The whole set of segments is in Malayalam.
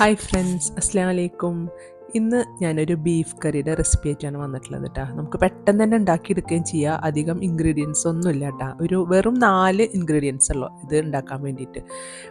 ഹായ് ഫ്രണ്ട്സ് അസ്സാം വലൈക്കും ഇന്ന് ഞാനൊരു ബീഫ് കറിയുടെ റെസിപ്പി ആയിട്ടാണ് വന്നിട്ടുള്ളത് കേട്ടോ നമുക്ക് പെട്ടെന്ന് തന്നെ ഉണ്ടാക്കിയെടുക്കുകയും ചെയ്യാം. അധികം ഇൻഗ്രീഡിയൻസ് ഒന്നുമില്ല കേട്ടോ ഒരു വെറും നാല് ഇൻഗ്രീഡിയൻസ് ഉള്ളൂ ഇത് ഉണ്ടാക്കാൻ വേണ്ടിയിട്ട്.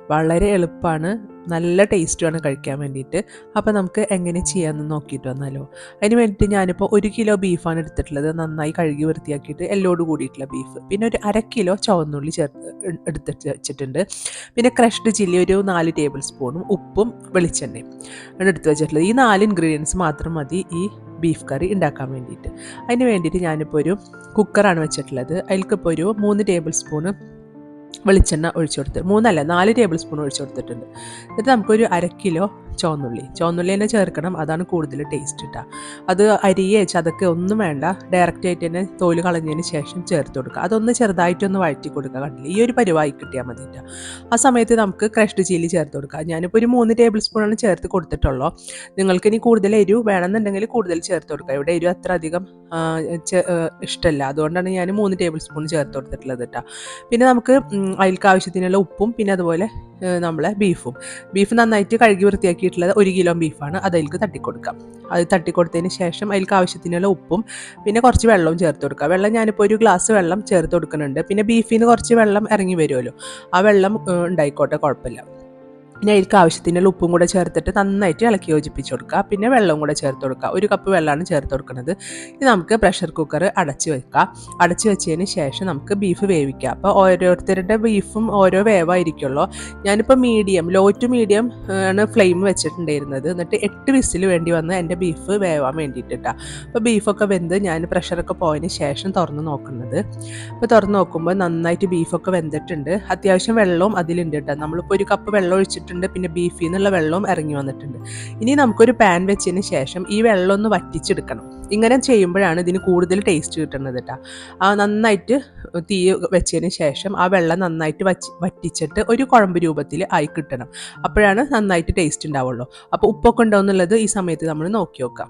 വളരെ എളുപ്പമാണ് നല്ല ടേസ്റ്റുമാണ് കഴിക്കാൻ വേണ്ടിയിട്ട്. അപ്പോൾ നമുക്ക് എങ്ങനെ ചെയ്യാമെന്ന് നോക്കിയിട്ട് വന്നാലോ. അതിന് വേണ്ടിയിട്ട് ഞാനിപ്പോൾ ഒരു കിലോ ബീഫാണ് എടുത്തിട്ടുള്ളത്. നന്നായി കഴുകി വൃത്തിയാക്കിയിട്ട് എല്ലോട് കൂടിയിട്ടുള്ള ബീഫ് പിന്നെ ഒരു അര കിലോ ചുവന്നുള്ളി ചേർത്ത് എടുത്തിട്ട് വെച്ചിട്ടുണ്ട്. പിന്നെ ക്രഷ്ഡ് ചില്ലി ഒരു നാല് ടേബിൾ സ്പൂണും ഉപ്പും വെളിച്ചെണ്ണയും ആണ് എടുത്ത് വെച്ചിട്ടുള്ളത്. ഈ നാല് ഇൻഗ്രീഡിയൻസ് മാത്രം മതി ഈ ബീഫ് കറി ഉണ്ടാക്കാൻ വേണ്ടിയിട്ട്. അതിന് വേണ്ടിയിട്ട് ഞാനിപ്പോൾ ഒരു കുക്കറാണ് വെച്ചിട്ടുള്ളത്. അതിൽക്കിപ്പോൾ ഒരു മൂന്ന് ടേബിൾ സ്പൂണ് വെളിച്ചെണ്ണ ഒഴിച്ചു കൊടുത്ത് മൂന്നല്ല നാല് ടേബിൾ സ്പൂൺ ഒഴിച്ചു കൊടുത്തിട്ടുണ്ട്. എന്നിട്ട് നമുക്കൊരു അര കിലോ ചുവന്നുള്ളി. ചുവന്നുള്ളി തന്നെ ചേർക്കണം. അതാണ് കൂടുതൽ ടേസ്റ്റ് കിട്ടുക അത് അരിയെ ചതക്ക് ഒന്നും വേണ്ട. ഡയറക്റ്റ് ആയിട്ട് തന്നെ തോൽ കളഞ്ഞതിന് ശേഷം ചേർത്ത് കൊടുക്കുക. അതൊന്ന് ചെറുതായിട്ടൊന്ന് വഴറ്റി കൊടുക്കുക കണ്ടില്ല? ഈ ഒരു പരിവായി കിട്ടിയാൽ മതി. ആ സമയത്ത് നമുക്ക് ക്രഷ്ഡ് ചില്ലി ചേർത്ത് കൊടുക്കുക ഞാനിപ്പോൾ ഒരു മൂന്ന് ടേബിൾ സ്പൂണാണ് ചേർത്ത് കൊടുത്തിട്ടുള്ളൂ. നിങ്ങൾക്ക് ഇനി കൂടുതൽ എരിവ് വേണമെന്നുണ്ടെങ്കിൽ കൂടുതൽ ചേർത്ത് കൊടുക്കുക ഇവിടെ എരിവ് അത്ര അധികം ഇഷ്ടമല്ല അതുകൊണ്ടാണ് ഞാൻ മൂന്ന് ടേബിൾ സ്പൂൺ ചേർത്ത് കൊടുത്തിട്ടുള്ളത് കേട്ടോ പിന്നെ നമുക്ക് അതിൽക്ക് ആവശ്യത്തിനുള്ള ഉപ്പും പിന്നെ അതുപോലെ നമ്മളെ ബീഫും ബീഫ് നന്നായിട്ട് കഴുകി വൃത്തിയാക്കിയിട്ടുള്ളത് ഒരു കിലോ ബീഫാണ്. അത് അതിൽക്ക് തട്ടിക്കൊടുക്കാം. അത് തട്ടിക്കൊടുത്തതിന് ശേഷം അതിൽക്ക് ആവശ്യത്തിനുള്ള ഉപ്പും പിന്നെ കുറച്ച് വെള്ളവും ചേർത്ത് കൊടുക്കുക. വെള്ളം ഞാനിപ്പോൾ ഒരു ഗ്ലാസ് വെള്ളം ചേർത്ത് കൊടുക്കുന്നുണ്ട്. പിന്നെ ബീഫിൽ നിന്ന് കുറച്ച് വെള്ളം ഇറങ്ങി വരുമല്ലോ. ആ വെള്ളം ഉണ്ടായിക്കോട്ടെ കുഴപ്പമില്ല. പിന്നെ അതിൽക്ക് ആവശ്യത്തിനുള്ള ഉപ്പും കൂടെ ചേർത്തിട്ട് നന്നായിട്ട് ഇളക്കി യോജിപ്പിച്ച് കൊടുക്കുക. പിന്നെ വെള്ളവും കൂടെ ചേർത്ത് കൊടുക്കുക. ഒരു കപ്പ് വെള്ളമാണ് ചേർത്ത് കൊടുക്കുന്നത്. ഇത് നമുക്ക് പ്രഷർ കുക്കർ അടച്ച് വെക്കുക അടച്ച് വെച്ചതിന് ശേഷം നമുക്ക് ബീഫ് വേവിക്കാം. അപ്പോൾ ഓരോരുത്തരുടെ ബീഫും ഓരോ വേവായിരിക്കുമല്ലോ. ഞാനിപ്പോൾ മീഡിയം ലോ ടു മീഡിയം ആണ് ഫ്ലെയിം വെച്ചിട്ടുണ്ടായിരുന്നത്. എന്നിട്ട് എട്ട് വിസിൽ വേണ്ടി വന്ന് എന്റെ ബീഫ് വേവാൻ വേണ്ടിയിട്ടാണ് അപ്പോൾ ബീഫൊക്കെ വെന്ത് ഞാൻ പ്രഷറൊക്കെ പോയതിന് ശേഷം തുറന്ന് നോക്കുന്നത്. അപ്പോൾ തുറന്ന് നോക്കുമ്പോൾ നന്നായിട്ട് ബീഫൊക്കെ വെന്തിട്ടുണ്ട്. അത്യാവശ്യം വെള്ളവും അതിലുണ്ട് കേട്ടോ. നമ്മളിപ്പോൾ ഒരു കപ്പ് വെള്ളം ഒഴിച്ചിട്ടുണ്ട് പിന്നെ ബീഫിൽ നിന്നുള്ള വെള്ളവും ഇറങ്ങി വന്നിട്ടുണ്ട്. ഇനി നമുക്കൊരു പാൻ വെച്ചതിന് ശേഷം ഈ വെള്ളം ഒന്ന് വറ്റിച്ചെടുക്കണം. ഇങ്ങനെ ചെയ്യുമ്പോഴാണ് ഇതിന് കൂടുതൽ ടേസ്റ്റ് കിട്ടുന്നത് കേട്ടോ ആ നന്നായിട്ട് തീ വെച്ചതിന് ശേഷം ആ വെള്ളം നന്നായിട്ട് വച്ച് വറ്റിച്ചിട്ട് ഒരു കുഴമ്പ് രൂപത്തിൽ ആയി കിട്ടണം. അപ്പോഴാണ് നന്നായിട്ട് ടേസ്റ്റ് ഉണ്ടാവുള്ളൂ. അപ്പോൾ ഉപ്പൊക്കെ ഉണ്ടോ എന്നുള്ളത് ഈ സമയത്ത് നമ്മൾ നോക്കി നോക്കാം.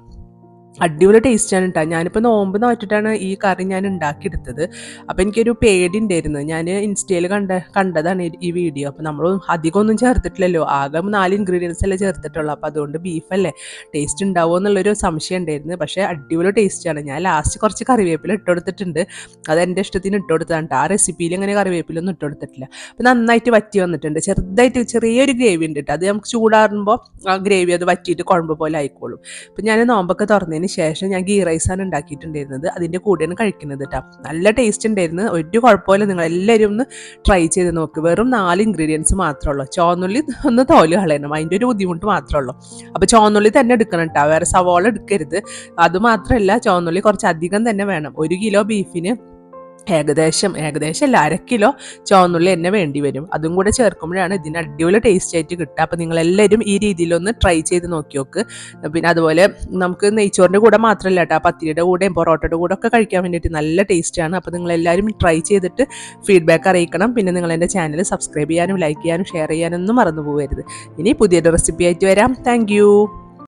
അടിപൊളി ടേസ്റ്റാണ് കേട്ടോ ഞാനിപ്പോൾ നോമ്പ് നോറ്റിട്ടാണ് ഈ കറി ഞാൻ ഉണ്ടാക്കിയെടുത്തത്. അപ്പോൾ എനിക്കൊരു പേടി ഉണ്ടായിരുന്നു ഞാൻ ഇൻസ്റ്റയിൽ കണ്ട കണ്ടതാണ് ഈ- വീഡിയോ അപ്പോൾ നമ്മൾ അധികം ഒന്നും ചേർത്തിട്ടില്ലല്ലോ. ആകെ നാല് ഇൻഗ്രീഡിയൻസ് അല്ലേ ചേർത്തിട്ടുള്ളൂ. അപ്പോൾ അതുകൊണ്ട് ബീഫല്ലേ ടേസ്റ്റ് ഉണ്ടാവുമോ എന്നുള്ളൊരു സംശയം ഉണ്ടായിരുന്നു. പക്ഷേ അടിപൊളി ടേസ്റ്റാണ് ഞാൻ ലാസ്റ്റ് കുറച്ച് കറിവേപ്പില ഇട്ട് കൊടുത്തിട്ടുണ്ട്. അത് എന്റെ ഇഷ്ടത്തിന് ഇട്ട് കൊടുത്തതാണ് ആ റെസിപ്പിയിൽ അങ്ങനെ കറിവേപ്പിലൊന്നും ഇട്ട് കൊടുത്തിട്ടില്ല. അപ്പോൾ നന്നായിട്ട് വറ്റി വന്നിട്ടുണ്ട്. ചെറുതായിട്ട് ചെറിയൊരു ഗ്രേവി ഉണ്ട് അത് നമുക്ക് ചൂടാറുമ്പോൾ ആ ഗ്രേവി അത് വറ്റിയിട്ട് കുഴമ്പ് പോലെ ആയിക്കോളും. അപ്പോൾ ഞാൻ നോമ്പൊക്കെ തുറന്നതിന് ശേഷം ഞാൻ ഗീ റൈസാണ് ഉണ്ടാക്കിയിട്ടുണ്ടായിരുന്നത്. അതിന്റെ കൂടെയാണ് കഴിക്കുന്നത് കേട്ടോ നല്ല ടേസ്റ്റ് ഉണ്ടായിരുന്നു. ഒരു കുഴപ്പമില്ല. നിങ്ങൾ എല്ലാവരും ഒന്ന് ട്രൈ ചെയ്ത് നോക്ക്. വെറും നാല് ഇൻഗ്രീഡിയൻസ് മാത്രമേ ഉള്ളൂ. ചോന്നുള്ളി ഒന്ന് തോൽ കളയണം. അതിന്റെ ഒരു ബുദ്ധിമുട്ട് മാത്രമേ ഉള്ളൂ. അപ്പോൾ ചോന്നുള്ളി തന്നെ എടുക്കണം കേട്ടോ വേറെ സവോള എടുക്കരുത്. അത് മാത്രമല്ല ചോന്നുള്ളി കുറച്ച് അധികം തന്നെ വേണം. ഒരു കിലോ ബീഫിന് ഏകദേശം ഏകദേശം അല്ല അര കിലോ ചുവന്നുള്ളി എന്നെ വേണ്ടി വരും. അതും കൂടെ ചേർക്കുമ്പോഴാണ് ഇതിന് അടിപൊളി ടേസ്റ്റ് ആയിട്ട് കിട്ടുക. അപ്പോൾ നിങ്ങളെല്ലാവരും ഈ രീതിയിലൊന്ന് ട്രൈ ചെയ്ത് നോക്കി നോക്ക്. പിന്നെ അതുപോലെ നമുക്ക് നെയ്ച്ചോറിന്റെ കൂടെ മാത്രമല്ല കേട്ടോ പത്തിരിയുടെ കൂടെയും പൊറോട്ടയുടെ കൂടെ ഒക്കെ കഴിക്കാൻ വേണ്ടിയിട്ട് നല്ല ടേസ്റ്റാണ് അപ്പോൾ നിങ്ങളെല്ലാവരും ട്രൈ ചെയ്തിട്ട് ഫീഡ്ബാക്ക് അറിയിക്കണം. പിന്നെ നിങ്ങൾ എന്റെ ചാനൽ സബ്സ്ക്രൈബ് ചെയ്യാനും ലൈക്ക് ചെയ്യാനും ഷെയർ ചെയ്യാനൊന്നും മറന്നു പോകരുത് ഇനി പുതിയൊരു റെസിപ്പി ആയിട്ട് വരാം. താങ്ക്